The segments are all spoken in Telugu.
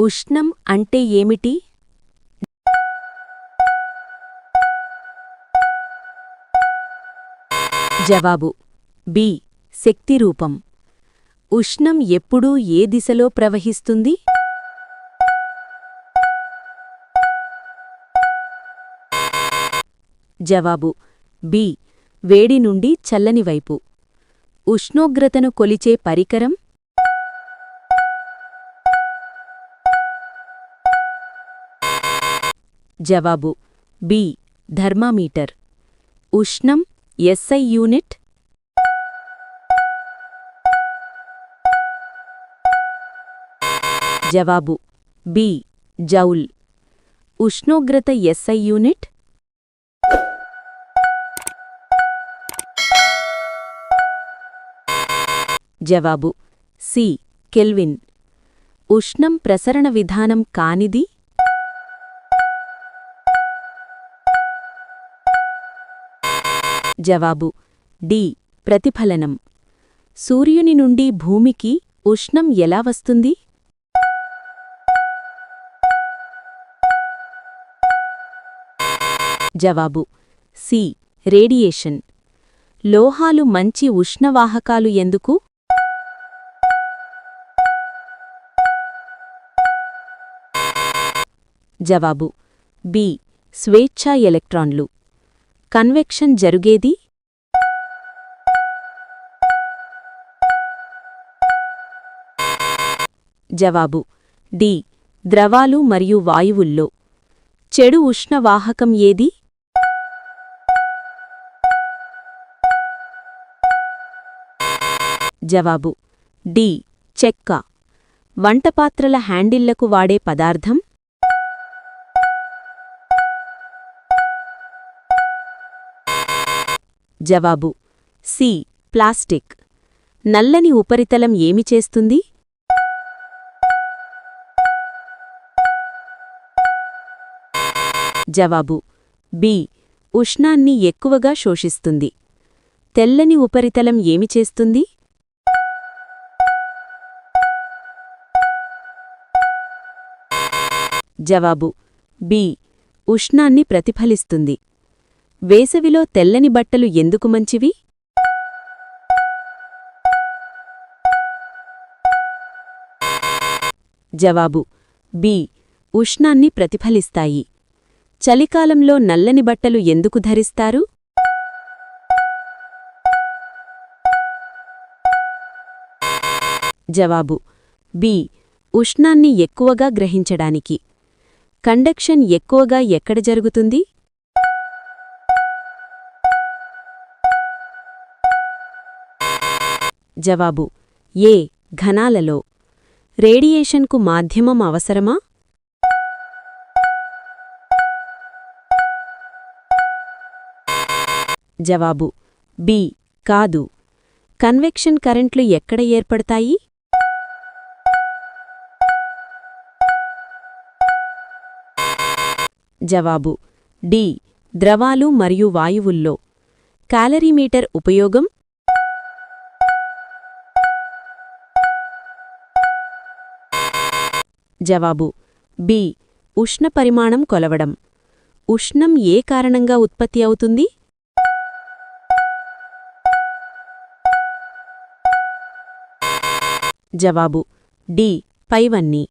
ఉష్ణం అంటే ఏమిటి? జవాబు. బి. శక్తి రూపం. ఉష్ణం ఎప్పుడూ ఏ దిశలో ప్రవహిస్తుంది? జవాబు. బి. వేడి నుండి చల్లని వైపు. ఉష్ణోగ్రతను కొలిచే పరికరం జవాబు బి. ధర్మామీటర్. ఉష్ణం ఎస్ఐ యూనిట్ జవాబు బి. జౌల్. ఉష్ణోగ్రత ఎస్ఐ యూనిట్ జవాబు సి. కెల్విన్. ఉష్ణం ప్రసరణ విధానం కానిది జవాబు. డి. ప్రతిఫలనం. సూర్యుని నుండి భూమికి ఉష్ణం ఎలా వస్తుంది? జవాబు. సి. రేడియేషన్. లోహాలు మంచి ఉష్ణవాహకాలు ఎందుకు? జవాబు. బి. స్వేచ్ఛా ఎలక్ట్రాన్లు. కన్వెక్షన్ జరుగేది? జవాబు. డి. ద్రవాలు మరియు వాయువుల్లో. చెడు ఉష్ణవాహకం ఏది? జవాబు. డి. చెక్క. వంటపాత్రల హ్యాండిళ్ళకు వాడే పదార్థం? జవాబు. సి. ప్లాస్టిక్. నల్లని ఉపరితలం ఏమి చేస్తుంది? జవాబు. బి. ఉష్ణాన్ని ఎక్కువగా శోషిస్తుంది. తెల్లని ఉపరితలం ఏమి చేస్తుంది? జవాబు. బి. ఉష్ణాన్ని ప్రతిఫలిస్తుంది. వేసవిలో తెల్లని బట్టలు ఎందుకు మంచివి? జవాబు బి. ఉష్ణాన్ని ప్రతిఫలిస్తాయి. చలికాలంలో నల్లని బట్టలు ఎందుకు ధరిస్తారు? జవాబు బి. ఉష్ణాన్ని ఎక్కువగా గ్రహించడానికి. కండక్షన్ ఎక్కువగా ఎక్కడ జరుగుతుంది? జవాబు. ఏ. ఘనాలలో. రేడియేషన్కు మాధ్యమం అవసరమా? జవాబు. బి. కాదు. కన్వెక్షన్ కరెంట్లు ఎక్కడ ఏర్పడతాయి? జవాబు. డి. ద్రవాలు మరియు వాయువుల్లో. క్యాలరీమీటర్ ఉపయోగం? జవాబు. బి. ఉష్ణ పరిమాణం కొలవడం. ఉష్ణం ఏ కారణంగా ఉత్పత్తి అవుతుంది? జవాబు. డి. పైవన్నీ.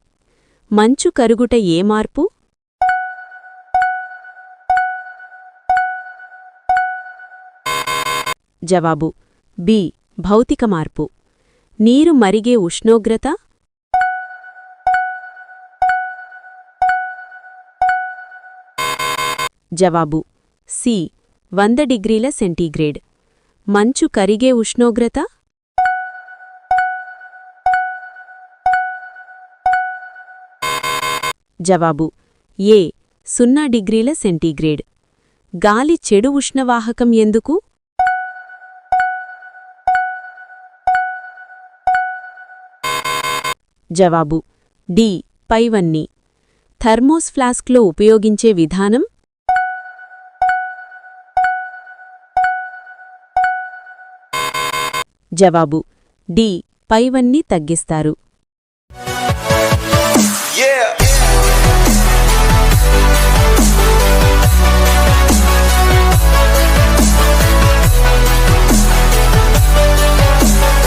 మంచు కరుగుట ఏ మార్పు? జవాబు. బి. భౌతిక మార్పు. నీరు మరిగే ఉష్ణోగ్రత? జవాబు. సి. వంద డిగ్రీల సెంటీగ్రేడ్. మంచు కరిగే ఉష్ణోగ్రత? జవాబు. ఏ. సున్నా డిగ్రీల సెంటీగ్రేడ్. గాలి చెడు ఉష్ణవాహకం ఎందుకు? జవాబు. డి. పైవన్నీ. థర్మోస్ ఫ్లాస్క్లో ఉపయోగించే విధానం? జవాబు డి పైవన్నీ తగ్గిస్తారు Yeah.